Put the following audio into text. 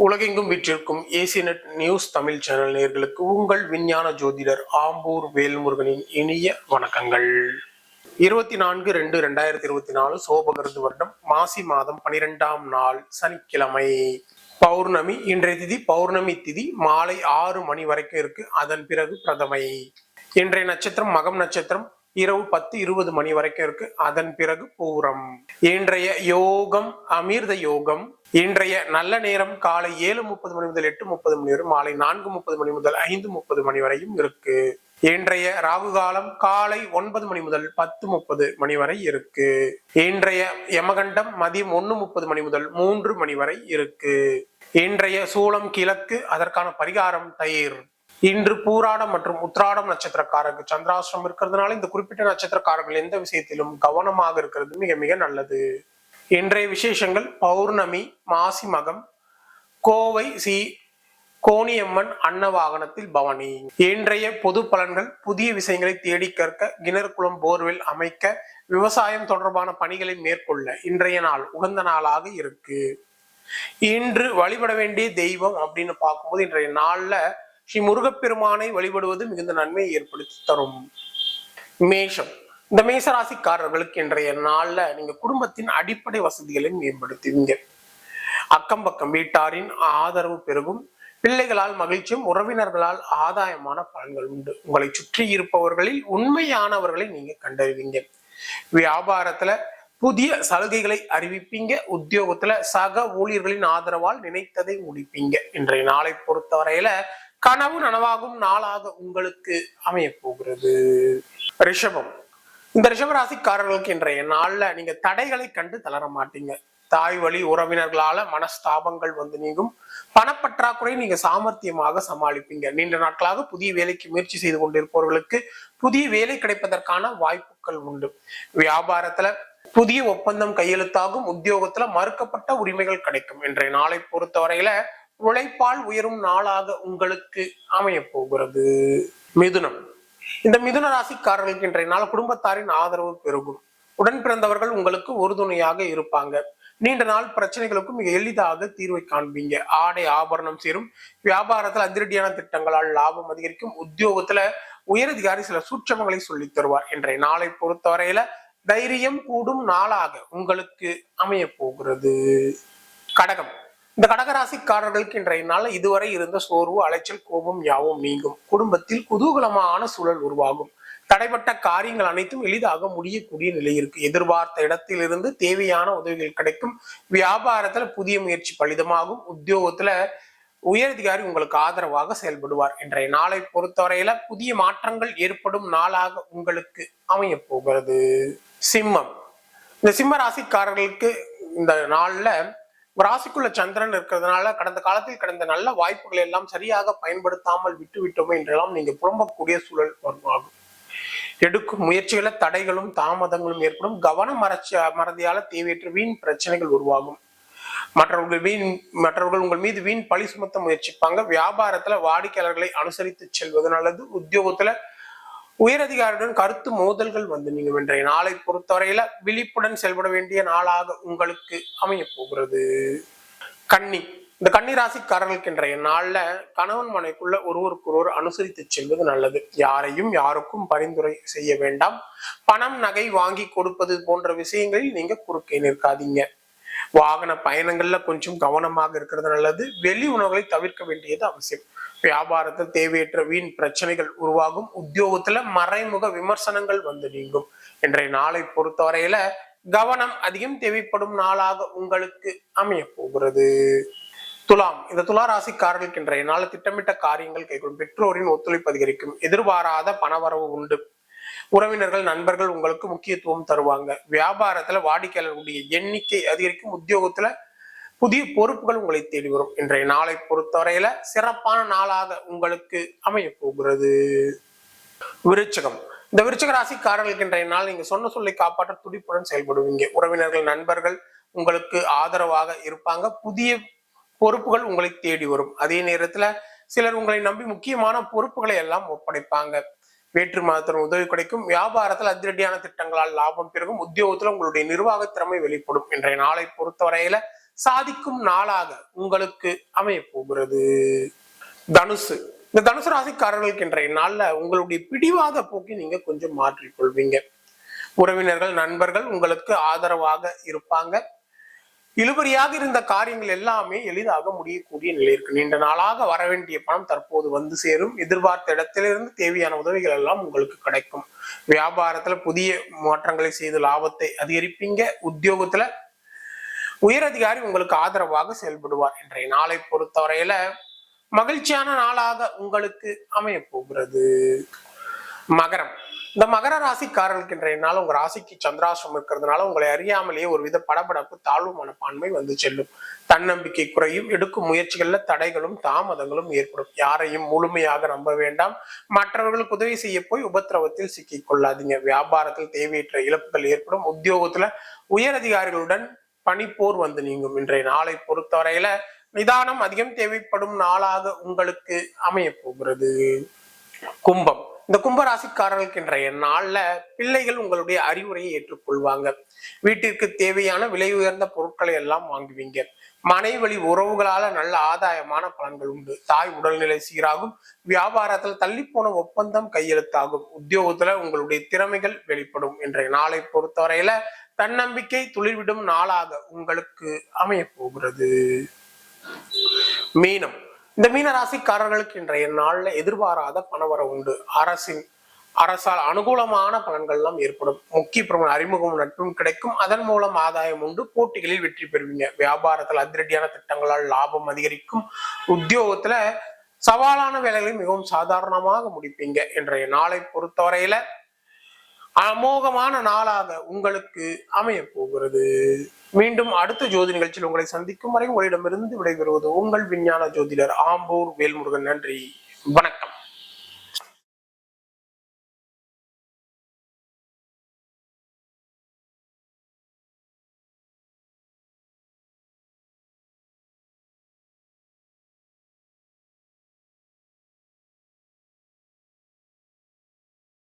உலகெங்கும் வீற்றிருக்கும் ஏசியநெட் news Tamil channel நேயர்களுக்கு உங்கள் விஞ்ஞான ஜோதிடர் ஆம்பூர் வேல்முருகனின் இனிய வணக்கங்கள். இருபத்தி நான்கு ரெண்டு ரெண்டாயிரத்தி இருபத்தி நாலு சோபகிருது வருடம் மாசி மாதம் பனிரெண்டாம் நாள் சனிக்கிழமை. பௌர்ணமி இன்றைய திதி பௌர்ணமி திதி மாலை ஆறு மணி வரைக்கும் இருக்கு. அதன் பிறகு பிரதமை. இன்றைய நட்சத்திரம் மகம் நட்சத்திரம் இரவு பத்து இருபது மணி வரைக்கும் இருக்கு. அதன் பிறகு பூரம். இன்றைய யோகம் அமிர்த யோகம் இன்றைய நல்ல நேரம் காலை ஏழு முப்பது மணி முதல் எட்டு முப்பது மணி வரை மாலை நான்கு முப்பது மணி முதல் ஐந்து முப்பது மணி வரையும் இருக்கு. இன்றைய ராகு காலம் காலை ஒன்பது மணி முதல் பத்து முப்பது மணி வரை இருக்கு. இன்றைய யமகண்டம் மதியம் ஒன்று முப்பது மணி முதல் மூன்று மணி வரை இருக்கு. இன்றைய சூளம் கிழக்கு அதற்கான பரிகாரம் தயிர். இன்று பூராடம் மற்றும் உத்ராடம் நட்சத்திரக்காரருக்கு சந்திராசிரம் இருக்கிறதுனால இந்த குறிப்பிட்ட நட்சத்திரக்காரர்கள் எந்த விஷயத்திலும் கவனமாக இருக்கிறது மிக மிக நல்லது. இன்றைய விசேஷங்கள் பௌர்ணமி மாசி மகம் கோவை சி கோணியம்மன் அன்ன வாகனத்தில் பவனி. இன்றைய பொது பலன்கள் புதிய விஷயங்களை தேடி கற்க கிணறுகுளம் போர்வெல் அமைக்க விவசாயம் தொடர்பான பணிகளை மேற்கொள்ள இன்றைய நாள் உகந்த நாளாக இருக்கு. இன்று வழிபட வேண்டிய தெய்வம் அப்படின்னு பார்க்கும்போது இன்றைய நாள்ல ஸ்ரீ முருகப்பெருமானை வழிபடுவது மிகுந்த நன்மையை ஏற்படுத்தி தரும். மேஷம். இந்த மேசராசிக்காரர்களுக்கு இன்றைய நாளில் நீங்க குடும்பத்தின் அடிப்படை வசதிகளை மேம்படுத்துவீங்க. அக்கம் பக்கம் வீட்டாரின் ஆதரவு பெருகும். பிள்ளைகளால் மகிழ்ச்சியும் உறவினர்களால் ஆதாயமான பலன்கள் உண்டு. உங்களை சுற்றி இருப்பவர்களில் உண்மையானவர்களை நீங்க கண்டறிவீங்க. வியாபாரத்துல புதிய சலுகைகளை அறிவிப்பீங்க. உத்தியோகத்துல சக ஊழியர்களின் ஆதரவால் நினைத்ததை முடிப்பீங்க. இன்றைய நாளை பொறுத்தவரையில கனவு நனவாகும் நாளாக உங்களுக்கு அமைய போகிறது ரிஷபம். இந்த ரிஷபராசிக்காரர்களுக்கு இன்றைய நாள்ல நீங்க தடைகளை கண்டு தளர மாட்டீங்க. தாய் வழி உறவினர்களால மனஸ்தாபங்கள் வந்து நீங்கும். பணப்பற்றாக்குறை நீங்க சாமர்த்தியமாக சமாளிப்பீங்க. நீண்ட நாட்களாக புதிய வேலைக்கு முயற்சி செய்து கொண்டிருப்பவர்களுக்கு புதிய வேலை கிடைப்பதற்கான வாய்ப்புகள் உண்டு. வியாபாரத்துல புதிய ஒப்பந்தம் கையெழுத்தாகும். உத்தியோகத்துல மறுக்கப்பட்ட உரிமைகள் கிடைக்கும். இன்றைய நாளை பொறுத்தவரையில உழைப்பால் உயரும் நாளாக உங்களுக்கு அமைய போகிறது. மிதுனம். இந்த மிதுன ராசிக்காரர்களுக்கு இன்றைய நாள் குடும்பத்தாரின் ஆதரவு பெருகும். உடன் பிறந்தவர்கள் உங்களுக்கு உறுதுணையாக இருப்பாங்க. நீண்ட நாள் பிரச்சனைகளுக்கும் மிக எளிதாக தீர்வை காண்பீங்க. ஆடை ஆபரணம் சேரும். வியாபாரத்தில் அதிரடியான திட்டங்களால் லாபம் அதிகரிக்கும். உத்தியோகத்துல உயரதிகாரி சில சூட்சமங்களை சொல்லித் தருவார். இன்றைய நாளை பொறுத்தவரையில தைரியம் கூடும் நாளாக உங்களுக்கு அமைய போகிறது. கடகம். இந்த கடகராசிக்காரர்களுக்கு இன்றைய நாள் இதுவரை இருந்த சோர்வு அலைச்சல் கோபம் யாவும் நீங்கும். குடும்பத்தில் குதூகலமான சூழல் உருவாகும். தடைப்பட்ட காரியங்கள் அனைத்தும் எளிதாக முடியக்கூடிய நிலை இருக்கு. எதிர்பார்த்த இடத்திலிருந்து தேவையான உதவிகள் கிடைக்கும். வியாபாரத்துல புதிய முயற்சி பலிதமாகும். உத்தியோகத்துல உயரதிகாரி உங்களுக்கு ஆதரவாக செயல்படுவார். இன்றைய நாளை பொறுத்தவரையில புதிய மாற்றங்கள் ஏற்படும் நாளாக உங்களுக்கு அமைய போகிறது சிம்மம். இந்த சிம்ம ராசிக்காரர்களுக்கு இந்த நாள்ல ராசிக்குள்ள சந்திரன் இருக்கிறதுனால கடந்த காலத்தில் கடந்த நல்ல வாய்ப்புகளை எல்லாம் சரியாக பயன்படுத்தாமல் விட்டு விட்டோமே என்றெல்லாம் நீங்க புலம்பக்கூடிய சூழல் உருவாகும் எடுக்கும் முயற்சிகள தடைகளும் தாமதங்களும் ஏற்படும். கவன மறச்சி மறதியால தேவையற்ற வீண் பிரச்சனைகள் உருவாகும். மற்றவர்கள் வீண் மற்றவர்கள் உங்கள் மீது வீண் பழி சுமத்த முயற்சிப்பாங்க. வியாபாரத்துல வாடிக்கையாளர்களை அனுசரித்து செல்வது நல்லது. உத்தியோகத்துல உயரதிகாரியுடன் கருத்து மோதல்கள் வந்து நீங்க இன்றைய நாளை பொறுத்தவரையில விழிப்புடன் செயல்பட வேண்டிய நாளாக உங்களுக்கு அமைய போகிறது கன்னி. இந்த கன்னி ராசிக்காரர்களுக்கு இன்றைய நாள்ல கணவன் மனைக்குள்ள ஒருவருக்கு ஒருவர் அனுசரித்து செல்வது நல்லது. யாரையும் யாருக்கும் பரிந்துரை செய்ய வேண்டாம். பணம் நகை வாங்கி கொடுப்பது போன்ற விஷயங்களில் நீங்க குறுக்கே நிற்காதீங்க. வாகன பயணங்கள்ல கொஞ்சம் கவனமாக இருக்கிறது நல்லது. வெளி உணவுகளை தவிர்க்க வேண்டியது அவசியம். வியாபாரத்தில் தேவையற்ற வீண் பிரச்சனைகள் உருவாகும். உத்தியோகத்துல மறைமுக விமர்சனங்கள் வந்து நீங்கும். இன்றைய நாளை பொறுத்தவரையில கவனம் அதிகம் தேவைப்படும் நாளாக உங்களுக்கு அமைய போகிறது. துலாம் இந்த துலா ராசிக்காரர்களுக்கு இன்றைய நாள் திட்டமிட்ட காரியங்கள் கைகொள்ளும் பெற்றோரின் ஒத்துழைப்பு அதிகரிக்கும். எதிர்பாராத பணவரவு உண்டு. உறவினர்கள் நண்பர்கள் உங்களுக்கு முக்கியத்துவம் தருவாங்க. வியாபாரத்துல வாடிக்கையாளர்களுடைய எண்ணிக்கை அதிகரிக்கும். உத்தியோகத்துல புதிய பொறுப்புகள் உங்களை தேடி வரும். இன்றைய நாளை பொறுத்தவரையில சிறப்பான நாளாக உங்களுக்கு அமைய போகிறது. விருச்சகம். இந்த விருச்சக ராசிக்காரர்களுக்கு இன்றைய நாள் நீங்க சொன்ன சொல்லை காப்பாற்ற துடிப்புடன் செயல்படுவீங்க. உறவினர்கள் நண்பர்கள் உங்களுக்கு ஆதரவாக இருப்பாங்க. புதிய பொறுப்புகள் உங்களை தேடி வரும். அதே நேரத்துல சிலர் உங்களை நம்பி முக்கியமான பொறுப்புகளை எல்லாம் ஒப்படைப்பாங்க. வேற்று மதத்தின் உதவி கிடைக்கும். வியாபாரத்தில் அதிரடியான திட்டங்களால் லாபம் பெருகும். உத்தியோகத்தில் உங்களுடைய நிர்வாக திறமை வெளிப்படும். இன்றைய நாளை பொறுத்தவரையில சாதிக்கும் நாளாக உங்களுக்கு அமைய போகிறது. தனுசு. இந்த தனுசு ராசிக்காரர்களுக்கு இன்றைய நாள்ல உங்களுடைய பிடிவாத போக்கை நீங்க கொஞ்சம் மாற்றிக்கொள்வீங்க உறவினர்கள் நண்பர்கள் உங்களுக்கு ஆதரவாக இருப்பாங்க. இழுபறியாக இருந்த காரியங்கள் எல்லாமே எளிதாக முடியக்கூடிய நிலை இருக்கு. நீண்ட நாளாக வர வேண்டிய பணம் தற்போது வந்து சேரும். எதிர்பார்த்த இடத்திலிருந்து தேவையான உதவிகள் எல்லாம் உங்களுக்கு கிடைக்கும். வியாபாரத்துல புதிய மாற்றங்களை செய்து லாபத்தை அதிகரிப்பீங்க. உத்தியோகத்துல உயரதிகாரி உங்களுக்கு ஆதரவாக செயல்படுவார் இன்றைய நாளை பொறுத்தவரையில மகிழ்ச்சியான நாளாக உங்களுக்கு அமைய போகிறது. மகரம். இந்த மகர ராசிக்காரர்களுக்கு இன்றைய நாள் உங்க ராசிக்கு சந்திராசிரம் இருக்கிறதுனால உங்களை அறியாமலேயே ஒரு வித படபடப்பு தாழ்வு மனப்பான்மை வந்து செல்லும். தன்னம்பிக்கை குறையும் எடுக்கும் முயற்சிகள்ல தடைகளும் தாமதங்களும் ஏற்படும். யாரையும் முழுமையாக நம்ப வேண்டாம். மற்றவர்களுக்கு உதவி செய்ய போய் உபத்திரவத்தில் சிக்கிக் கொள்ளாதீங்க. வியாபாரத்தில் தேவையற்ற இழப்புகள் ஏற்படும். உத்தியோகத்துல உயர் அதிகாரிகளுடன் பனிப்போர் வந்து நீங்கும். இன்றைய நாளை பொறுத்தவரையில நிதானம் அதிகம் தேவைப்படும் நாளாக உங்களுக்கு அமைய போகிறது. கும்பம். இந்த கும்பராசிக்காரர்களுக்கு இன்றைய நாள்ல பிள்ளைகள் உங்களுடைய அறிவுரையை ஏற்றுக்கொள்வாங்க. வீட்டிற்கு தேவையான விலை உயர்ந்த பொருட்களை எல்லாம் வாங்குவீங்க. மனைவழி உறவுகளால நல்ல ஆதாயமான பலன்கள் உண்டு. தாய் உடல்நிலை சீராகும். வியாபாரத்தில் தள்ளி போன ஒப்பந்தம் கையெழுத்தாகும். உத்தியோகத்துல உங்களுடைய திறமைகள் வெளிப்படும். இன்றைய நாளை பொறுத்தவரையில தன்னம்பிக்கை துளிர்விடும் நாளாக உங்களுக்கு அமைய போகிறது மீனம். இந்த மீன ராசிக்காரர்களுக்கு இன்றைய நாள்ல எதிர்பாராத பணவரம் உண்டு. அரசின் அரசால் அனுகூலமான பலன்கள்லாம் ஏற்படும். முக்கிய பிரமுக அறிமுகம் நட்பும் கிடைக்கும். அதன் மூலம் ஆதாயம் உண்டு. போட்டிகளில் வெற்றி பெறுவீங்க. வியாபாரத்தில் அதிரடியான திட்டங்களால் லாபம் அதிகரிக்கும். உத்தியோகத்துல சவாலான வேலைகளை மிகவும் சாதாரணமாக முடிப்பீங்க. இன்றைய நாளை பொறுத்தவரையில அமோகமான நாளாக உங்களுக்கு அமைய போகிறது. மீண்டும் அடுத்த ஜோதி நிகழ்ச்சியில் உங்களை சந்திக்கும் வரை உங்களிடமிருந்து விடைபெறுவது உங்கள் விஞ்ஞான ஜோதிடர் ஆம்பூர் வேல்முருகன். நன்றி. வணக்கம்.